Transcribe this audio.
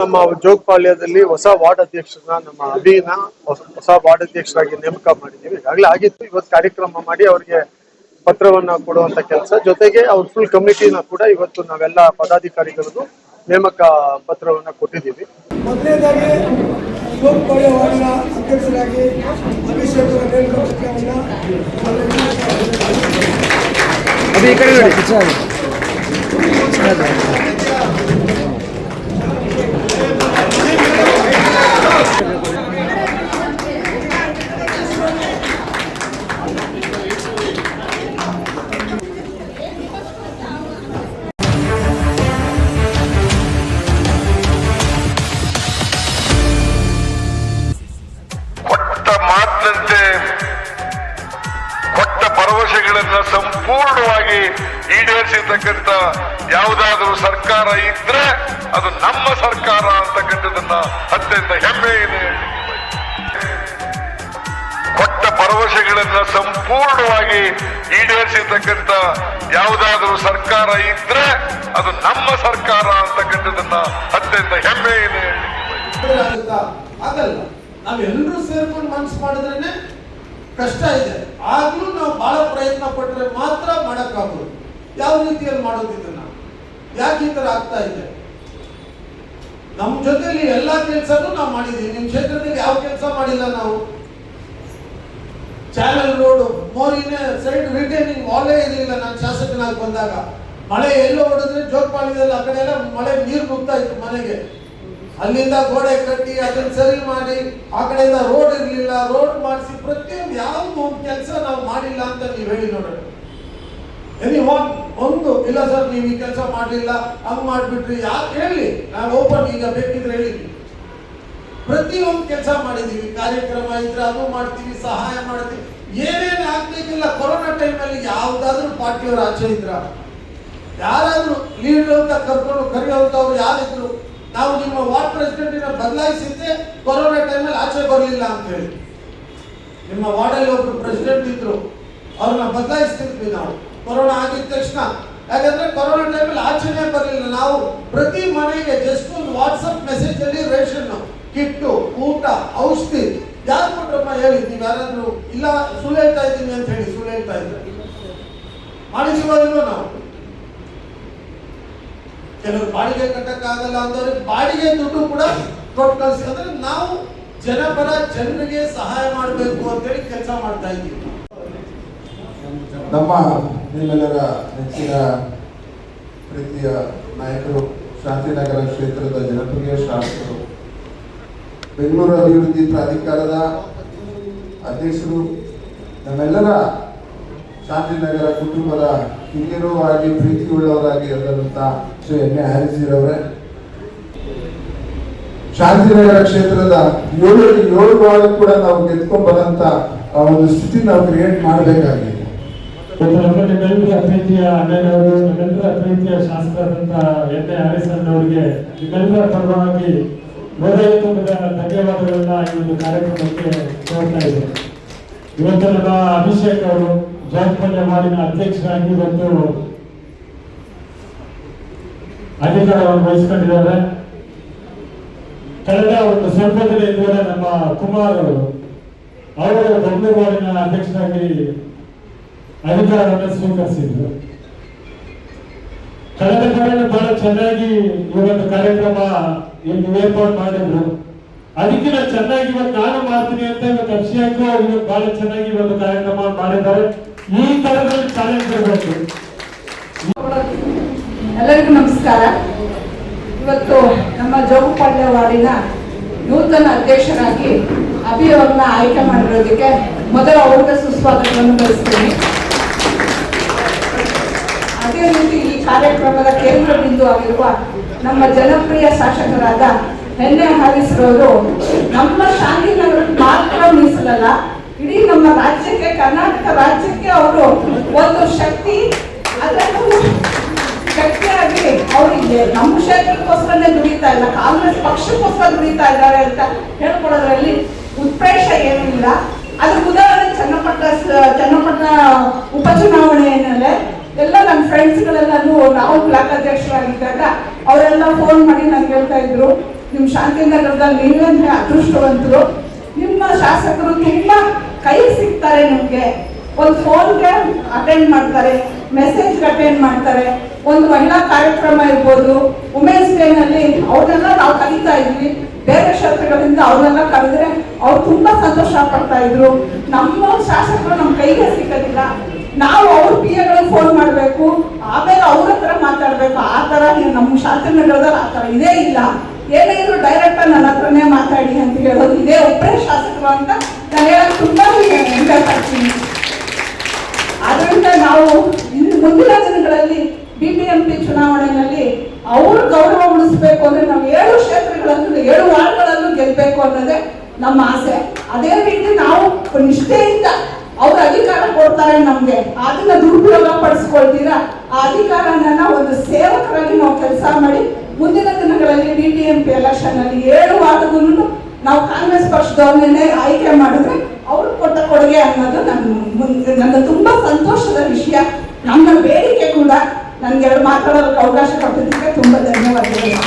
ನಮ್ಮ ಜೋಗಪಾಳ್ಯದಲ್ಲಿ ಹೊಸ ವಾರ್ಡ್ ಅಧ್ಯಕ್ಷರನ್ನ ನಮ್ಮ ಅಭಿನ ಹೊಸ ವಾರ್ಡ್ ಅಧ್ಯಕ್ಷರಾಗಿ ನೇಮಕ ಮಾಡಿದ್ದೀವಿ. ಈಗಾಗಲೇ ಆಗಿತ್ತು. ಇವತ್ತು ಕಾರ್ಯಕ್ರಮ ಮಾಡಿ ಅವರಿಗೆ ಪತ್ರವನ್ನ ಕೊಡುವಂತ ಕೆಲಸ. ಜೊತೆಗೆ ಅವ್ರ ಫುಲ್ ಕಮಿಟಿನ ಕೂಡ ಇವತ್ತು ನಾವೆಲ್ಲ ಪದಾಧಿಕಾರಿಗಳದ್ದು ನೇಮಕ ಪತ್ರವನ್ನ ಕೊಟ್ಟಿದ್ದೀವಿ. ಮೊದಲನೇದಾಗಿ ವಾರ್ಡಿನ ಅಧ್ಯಕ್ಷರಾಗಿ ಅಭಿಷೇಕ್ ಅವರ ಭರವಸೆಗಳನ್ನ ಸಂಪೂರ್ಣವಾಗಿ ಈಡೇರಿಸಿರ್ತಕ್ಕಂಥ ಯಾವುದಾದ್ರೂ ಸರ್ಕಾರ ಇದ್ರೆ ಅದು ನಮ್ಮ ಸರ್ಕಾರ ಅಂತಕ್ಕಂಥದನ್ನ ಅತ್ಯಂತ ಹೆಮ್ಮೆ ಇದೆ ಕೊಟ್ಟ ಭರವಸೆಗಳನ್ನ ಸಂಪೂರ್ಣವಾಗಿ ಈಡೇರಿಸಿರ್ತಕ್ಕಂಥ ಯಾವುದಾದ್ರೂ ಸರ್ಕಾರ ಇದ್ರೆ ಅದು ನಮ್ಮ ಸರ್ಕಾರ ಅಂತಕ್ಕಂಥದನ್ನ ಅತ್ಯಂತ ಹೆಮ್ಮೆ ಇದೆ ನಾವೆಲ್ಲರೂ ಸೇರ್ಕೊಂಡು ಮನಸ್ಸು ಮಾಡಿದ್ರೇನೆ ಕಷ್ಟ ಇದೆ. ಆಗ್ಲೂ ನಾವು ಬಹಳ ಪ್ರಯತ್ನ ಪಟ್ಟರೆ ಮಾತ್ರ ಮಾಡೋಕ್ಕಾಗೋದು. ಯಾವ ರೀತಿಯಲ್ಲಿ ಮಾಡೋದು ನಾವು ಯಾಕೆ ಈ ತರ ಆಗ್ತಾ ಇದೆ? ನಮ್ಮ ಜೊತೆಯಲ್ಲಿ ಎಲ್ಲಾ ಕೆಲಸನೂ ನಾವು ಮಾಡಿದೀವಿ. ನಿಮ್ಮ ಕ್ಷೇತ್ರದಲ್ಲಿ ಯಾವ ಕೆಲಸ ಮಾಡಿಲ್ಲ ನಾವು? ಚಾನಲ್ ರೋಡ್, ಮೋರಿನ ಸೈಡ್ ರಿಟೇನಿಂಗ್ ವಾಲೇ ಇರಲಿಲ್ಲ ನಾನು ಶಾಸಕನಾಗಿ ಬಂದಾಗ. ಮಳೆ ಎಲ್ಲೋ ಹೊಡೆದ್ರೆ ಜೋಗಪಾಳ್ಯದಲ್ಲಿ ಆ ಕಡೆ ಎಲ್ಲ ಮಳೆ ನೀರು ನುಗ್ತಾ ಇತ್ತು ಮನೆಗೆ. ಅಲ್ಲಿಂದ ಗೋಡೆ ಕಟ್ಟಿ ಅದನ್ನ ಸರಿ ಮಾಡಿ, ಆ ಕಡೆಯಿಂದ ರೋಡ್ ಇರಲಿಲ್ಲ. ರೋಡ್ ಯಾವ್ದು ಒಂದು ಕೆಲಸ ನಾವು ಮಾಡಿಲ್ಲ ಅಂತ ನೀವು ಹೇಳಿ ನೋಡೋಣ. ಎನಿ ಒನ್ ಒಂದು, ಇಲ್ಲ ಸರ್, ನೀವು ಈ ಕೆಲಸ ಮಾಡಲಿಲ್ಲ, ಹಂಗ್ ಮಾಡಿಬಿಟ್ರಿ ಯಾಕೆ ಹೇಳಿ ನಾವು ಓಪನ್ ಈಗ ಬೇಕಿದ್ರೆ ಹೇಳಿ. ಪ್ರತಿಯೊಂದು ಕೆಲಸ ಮಾಡಿದ್ದೀವಿ ಕಾರ್ಯಕ್ರಮ ಇದ್ರೆ ಅದು ಮಾಡ್ತೀವಿ, ಸಹಾಯ ಮಾಡ್ತೀವಿ. ಏನೇನು ಆಗ್ಬೇಕಿಲ್ಲ, ಕೊರೋನಾ ಟೈಮಲ್ಲಿ ಯಾವುದಾದ್ರೂ ಪಾರ್ಟಿಯವರು ಆಚೆ ಇದ್ರ. ಯಾರಾದರೂ ಲೀಡರ್ ಅಂತ ಕರ್ಕೊಂಡು ಕರೆಯುವಂಥವ್ರು ಯಾರಿದ್ರು, ನಾವು ನಿಮ್ಮ ವಾರ್ಡ್ ಪ್ರೆಸಿಡೆಂಟಿನ ಬದಲಾಯಿಸಿದ್ದೆ ಕೊರೋನಾ ಟೈಮಲ್ಲಿ ಆಚೆ ಬರಲಿಲ್ಲ ಅಂತ ಹೇಳಿ. ನಿಮ್ಮ ವಾರ್ಡಲ್ಲಿ ಒಬ್ರು ಪ್ರೆಸಿಡೆಂಟ್ ಇದ್ರು, ಅವ್ರನ್ನ ಬದಲಾಯಿಸ್ತಿದ್ವಿ ನಾವು. ಕೊರೋನಾ ಆಗಿದ ತಕ್ಷಣ. ಯಾಕಂದ್ರೆ ಕೊರೋನಾ ಟೈಮಲ್ಲಿ ಆಚರಣೆ ಬರಲಿಲ್ಲ. ನಾವು ಪ್ರತಿ ಮನೆಗೆ ಜಸ್ಟ್ ಒಂದು ವಾಟ್ಸಪ್ ಮೆಸೇಜ್ ಅಲ್ಲಿ ರೇಷನ್, ಕಿಟ್ಟು, ಊಟ, ಔಷಧಿ. ಯಾರು ಕೊಟ್ರಮ್ಮ ಹೇಳಿ? ನೀವು ಯಾರಾದ್ರೂ ಇಲ್ಲ, ಸುಳ್ಳು ಹೇಳ್ತಾ ಇದ್ದೀನಿ ಅಂತ ಹೇಳಿ ಸುಳ್ಳು ಹೇಳ್ತಾ ಇದ್ರೆ. ಮಾಡಿದೀವಲ್ವ ನಾವು? ಕೆಲವರು ಬಾಡಿಗೆ ಕಟ್ಟಕ್ಕಾಗಲ್ಲ ಅಂದವ್ರಿಗೆ ಬಾಡಿಗೆ ದುಡ್ಡು ಕೂಡ ಕೊಟ್ಟು ಕಳಿಸಿ. ಅಂದ್ರೆ ನಾವು ಜನಪರ ಜನರಿಗೆ ಸಹಾಯ ಮಾಡಬೇಕು ಅಂತೇಳಿ ಕೆಲಸ ಮಾಡ್ತಾ ಇದ್ದೀವಿ. ನಮ್ಮ ನಿಮ್ಮೆಲ್ಲರ ನೆಚ್ಚಿನ ಪ್ರೀತಿಯ ನಾಯಕರು, ಶಾಂತಿನಗರ ಕ್ಷೇತ್ರದ ಜನಪ್ರಿಯ ಶಾಸಕರು, ಬೆಂಗಳೂರು ಅಭಿವೃದ್ಧಿ ಪ್ರಾಧಿಕಾರದ ಅಧ್ಯಕ್ಷರು, ನಮ್ಮೆಲ್ಲರ ಶಾಂತಿನಗರ ಕುಟುಂಬದ ಹಿರಿಯರೂ ಆಗಿ, ಪ್ರೀತಿಯುಳ್ಳವರಾಗಿ ಎಲ್ಲರಂತ ಶ್ರೀ ಎನ್ ಎ ಹರಿಸಿರವರೇ. ಶಾಂತಿನಗರ ಕ್ಷೇತ್ರದ ಏಳು ಏಳು ಭಾಗ ಕೂಡ ನಾವು ಗೆದ್ಕೊಂಡ್ ಬರಂತ ಒಂದು ಸ್ಥಿತಿ ನಾವು ಕ್ರಿಯೇಟ್ ಮಾಡಬೇಕಾಗಿದೆ. ಅಭ್ಯರ್ಥಿಯ ಅಣ್ಣನವರು ನಿಮ್ಮೆಲ್ಲರ ಪ್ರೀತಿಯ ಶಾಸಕರಾದಂತ ಎನ್ ಎ ಹರಿಸನ್ ಅವರಿಗೆ ನಿಮ್ಮೆಲ್ಲರ ಪರವಾಗಿ ಧನ್ಯವಾದಗಳನ್ನ ಈ ಒಂದು ಕಾರ್ಯಕ್ರಮಕ್ಕೆ ಕೋರ್ತಾ ಇದ್ದೇನೆ. ಇವತ್ತು ನಮ್ಮ ಅಭಿಷೇಕ್ ಅವರು ಜಾತ್ಪಲ್ಯ ಮಾಡಿನ ಅಧ್ಯಕ್ಷರಾಗಿ ಇವತ್ತು ಅಧಿಕಾರವನ್ನು ವಹಿಸಿಕೊಂಡಿದ್ದಾರೆ. ಕಳೆದ ಒಂದು ಸ್ವಲ್ಪ ದಿನ ನಮ್ಮ ಕುಮಾರ್ ಅವರು ಅವರು ವಾರ್ಡಿನ ಅಧ್ಯಕ್ಷರಾಗಿ ಅಧಿಕಾರವನ್ನು ಸ್ವೀಕರಿಸಿದ್ರು. ಕಳೆದ ಬಾರಿ ಬಹಳ ಚೆನ್ನಾಗಿ ಈ ಒಂದು ಕಾರ್ಯಕ್ರಮ ಇಲ್ಲಿ ಏರ್ಪಾಡು ಮಾಡಿದ್ರು. ಅದಕ್ಕಿಂತ ಚೆನ್ನಾಗಿ ಇವತ್ತು ನಾನು ಮಾಡ್ತೀನಿ ಅಂತ ಇವತ್ತು ಅಭಿಷೇಕ್ ಇವತ್ತು ಬಹಳ ಚೆನ್ನಾಗಿ ಇವತ್ತು ಕಾರ್ಯಕ್ರಮ ಮಾಡಿದ್ದಾರೆ. ಈ ತರದಲ್ಲಿ ಚಾಲೆಂಜ್ ಇರಬೇಕು. ಎಲ್ಲರಿಗೂ ನಮಸ್ಕಾರ. ಇವತ್ತು ನಮ್ಮ ಜೋಗುಪಾಳ್ಯ ವಾರ್ಡಿನ ನೂತನ ಅಧ್ಯಕ್ಷರಾಗಿ ಅಭಿ ಅವ್ರನ್ನ ಆಯ್ಕೆ ಮಾಡಿರೋದಕ್ಕೆ ಮೊದಲ ಅವ್ರಿಗೆ ಸುಸ್ವಾಗತವನ್ನು ಬಯಸ್ತೀನಿ. ಅದೇ ರೀತಿ ಈ ಕಾರ್ಯಕ್ರಮದ ಕೇಂದ್ರ ಬಿಂದು ಆಗಿರುವ ನಮ್ಮ ಜನಪ್ರಿಯ ಶಾಸಕರಾದ ಎನ್ ಎ ಹಾರಿಸ್ರವರು ನಮ್ಮ ಶಾಂತಿನಗರಕ್ಕೆ ಮಾತ್ರ ಮೀಸಲಲ್ಲ, ಇಡೀ ನಮ್ಮ ರಾಜ್ಯಕ್ಕೆ, ಕರ್ನಾಟಕ ರಾಜ್ಯಕ್ಕೆ ಅವರು ಒಂದು ಶಕ್ತಿ ನಮ್ಮ ಕ್ಷೇತ್ರಕ್ಕೋಸ್ಕರನೇ ದುಡಿತಾ ಇಲ್ಲ, ಕಾಂಗ್ರೆಸ್ ಪಕ್ಷಕ್ಕೋಸ್ಕರ ದುಡಿತಾ ಇದ್ದಾರೆ ಅಂತ ಹೇಳ್ಕೊಡೋದ್ರಲ್ಲಿ ಉತ್ಪ್ರೇಷ ಏನಿಲ್ಲ ಅದು ಉದಾಹರಣೆ ಚನ್ನಪಟ್ಟಣ ಸ- ಚನ್ನಪಟ್ಟಣ ಉಪಚುನಾವಣೆಯಲ್ಲೇ ಎಲ್ಲ ನನ್ನ ಫ್ರೆಂಡ್ಸ್ಗಳೆಲ್ಲನೂ ನಾವು ಬ್ಲಾಕ್ ಅಧ್ಯಕ್ಷರಾಗಿದ್ದಾಗ ಅವರೆಲ್ಲ ಫೋನ್ ಮಾಡಿ ನಾನು ಹೇಳ್ತಾ ಇದ್ರು ನಿಮ್ಮ ಶಾಂತಿನಗರದಲ್ಲಿ ನೀವೇನೇ ಅದೃಷ್ಟವಂತರು? ನಿಮ್ಮ ಶಾಸಕರು ತುಂಬ ಕೈ ಸಿಗ್ತಾರೆ ನಿಮಗೆ. ಒಂದು ಫೋನ್ಗೆ ಅಟೆಂಡ್ ಮಾಡ್ತಾರೆ ಮೆಸೇಜ್ಗೆ ಅಟೆಂಡ್ ಮಾಡ್ತಾರೆ. ಒಂದು ಮಹಿಳಾ ಕಾರ್ಯಕ್ರಮ ಇರ್ಬೋದು ವುಮೆನ್ಸ್ ಡೇನಲ್ಲಿ ಅವ್ರನ್ನೆಲ್ಲ ನಾವು ಕಲಿತಾ ಇದ್ವಿ. ಬೇರೆ ಕ್ಷೇತ್ರಗಳಿಂದ ಅವ್ರನ್ನೆಲ್ಲ ಕರೆದ್ರೆ ಅವ್ರು ತುಂಬಾ ಸಂತೋಷ ಪಡ್ತಾ ಇದ್ರು. ನಮ್ಮ ಶಾಸಕರು ನಮ್ಮ ಕೈಗೆ ಸಿಕ್ಕಲಿಲ್ಲ ನಾವು ಅವ್ರ ಪಿ ಎಗಳಿಗೆ ಫೋನ್ ಮಾಡಬೇಕು. ಆಮೇಲೆ ಅವ್ರ ಹತ್ರ ಮಾತಾಡ್ಬೇಕು. ಆ ಥರ ನಮ್ಮ ಶಾಸನಗರದಲ್ಲಿ ಆ ಥರ ಇದೇ ಇಲ್ಲ. ಏನೇ ಇದ್ರು ಡೈರೆಕ್ಟ್ ನನ್ನ ಹತ್ರನೇ ಮಾತಾಡಿ ಅಂತ ಹೇಳೋದು ಇದೇ ಒಬ್ಬರೇ ಶಾಸಕರು ಅಂತ ನಾನು ಹೇಳಕ್ ತುಂಬಾ ಹೆಮ್ಮೆ ಅದರಿಂದ ನಾವು ಮುಂದಿನ ದಿನಗಳಲ್ಲಿ ಬಿಬಿಎಂಪಿ ಚುನಾವಣೆಯಲ್ಲಿ ಅವರು ಗೌರವ ಉಳಿಸ್ಬೇಕು ಅಂದ್ರೆ ನಾವು ಏಳು ಕ್ಷೇತ್ರಗಳಲ್ಲೂ ಏಳು ವಾರ್ಡ್ಗಳಲ್ಲೂ ಗೆಲ್ಬೇಕು ಅನ್ನೋದೇ ನಮ್ಮ ಆಸೆ. ಅದೇ ರೀತಿ ನಾವು ನಿಷ್ಠೆಯಿಂದ ಅವ್ರ ಅಧಿಕಾರ ಕೊಡ್ತಾರೆ ನಮ್ಗೆ. ಅದನ್ನ ದುರುಪಯೋಗ ಪಡಿಸ್ಕೊಳ್ತೀರಾ? ಆ ಅಧಿಕಾರನ ಒಂದು ಸೇವಕರಾಗಿ ನಾವು ಕೆಲಸ ಮಾಡಿ ಮುಂದಿನ ದಿನಗಳಲ್ಲಿ B T M P election ಅಲ್ಲಿ ಏಳು ವಾರ್ಡ್ಗಳನ್ನು ನಾವು ಕಾಂಗ್ರೆಸ್ ಪಕ್ಷದವ್ರನ್ನೇ ಆಯ್ಕೆ ಮಾಡಿದ್ರೆ ಅವ್ರು ಕೊಟ್ಟ ಕೊಡುಗೆ ಅನ್ನೋದು ನನ್ನ ನನ್ನ ತುಂಬಾ ಸಂತೋಷದ ವಿಷಯ. ನಮ್ಮ ಬೇಡಿಕೆ ಕೂಡ ನನಗೆ ಎರಡು ಮಾತಾಡೋದಕ್ಕೆ ಅವಕಾಶ ಕೊಟ್ಟಿದ್ದಕ್ಕೆ ತುಂಬ ಧನ್ಯವಾದಗಳು.